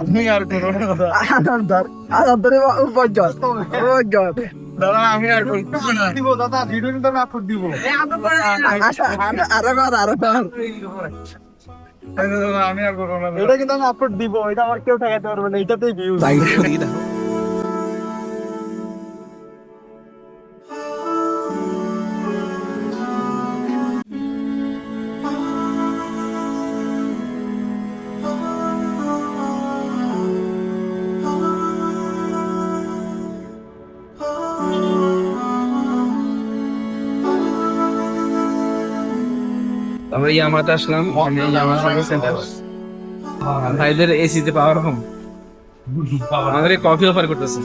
আপনি আর দাদা আনন্দার আনন্দারে উপজত উপজত দাদা আমি আর করব না দিব দাদা ভিডিও নিতে না আপলোড দিব আরও কর আরও কর আমি আর করব না এটা কিন্তু আমি আপলোড দিব এটা আমার কেউ ঠেকাতে পারবে না এটাতেই ভিউজ আমরা ইয়ামাতে আসলাম ইয়ামা সার্ভিস সেন্টার ভাইদের এসিতে পাওয়ার হোম আমাদের কফি অফার করতেছে।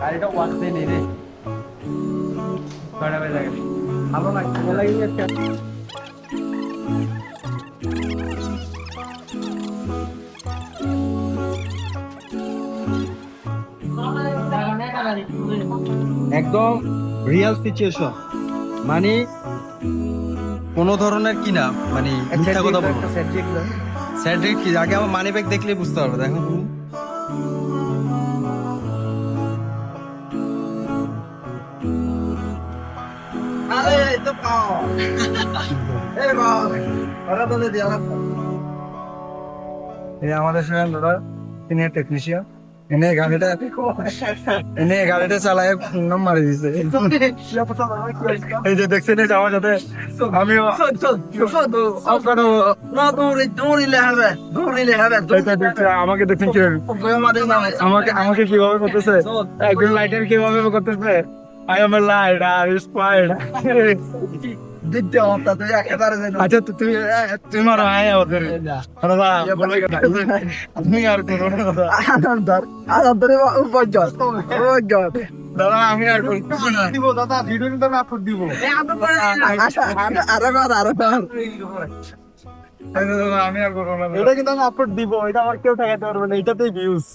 গাড়িটা ওয়াশতে নেই রে ভালো লাগছে। একদম রিয়েল সিচুয়েশন মানে কোনো ধরনের কি না মানে মিথ্যা কথা বলব। স্যাড কি? আগে আমার মানি ব্যাগ দেখলেই বুঝতে পারবে দেখো। তুমি আমাদের সঙ্গে দাদা তিনি টেকনিশিয়ান এনে গাড়িটা এনে গাড়িটা চালায় নাম মারি দিছে এই যে দেখছেন এই যাওয়া যাতে আমি আমাকে দেখছেন কি আমাদের আমাকে আমাকে কীভাবে করতেছে একজন লাইটার কীভাবে করতেছে আই এম এ লাইট আর আচ্ছা তুমি তুমি আয় ওদের দাদা আর আমি আর দিব দাদা ভিডিও নিতে আমি আপলোড দিব আরও কর আরও দাদা আমি আর করব না এটা কিন্তু আমি আপলোড দিব এটা আমার কেউ ঠেকাতে পারবে না এটাতেই ভিউজ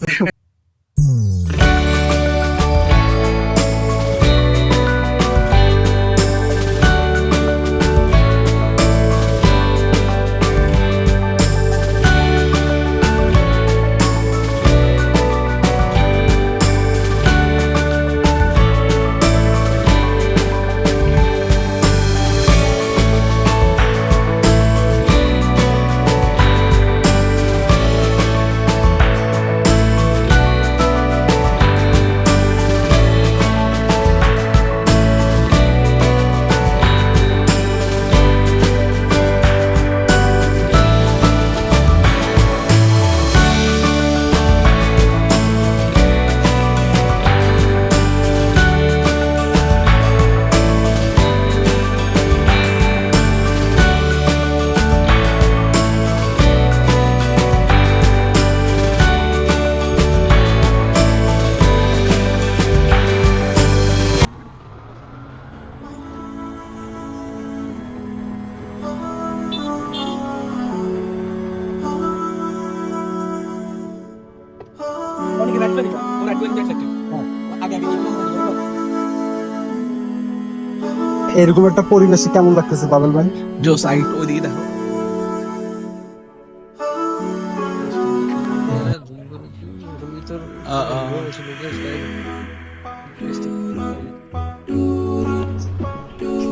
এরকম একটা পরিবেশে কেমন লাগতেছে বাদল ভাই? জোস আগে ওইদিকে দেখো।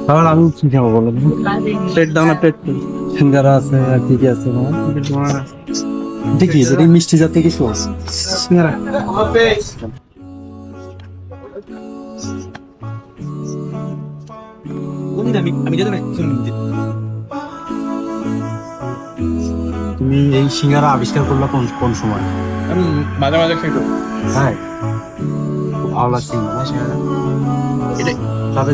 তাহলে আমি কি খাব বলো? প্লেট দাও না প্লেট সিঙ্গারা আছে আর কি কি আছে। দেখি এটা মিষ্টি জাতীয় কিছু আছে সিঙ্গারা না তুমি এই সিঙ্গারা আবিষ্কার করলা কোন কোন সময় আমি মাঝে মাঝে খেতো হ্যাঁ খুব ভালো লাগছে না সিঙ্গারা এটা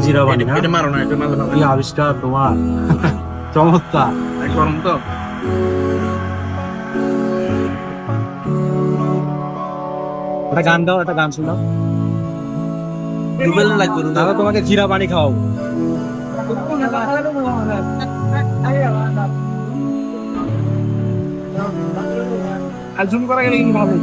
জিরা বানি না এটা মারো না এটা হবে কি আবিষ্কার তোমার চমৎকার না গরম তো একটা গান দাও একটা গান শোনাও। রুবেল লাগবে দাদা তোমাকে জিরা পানি খাওয়াবো আর জুম করা গেলে কিন্তু ভালো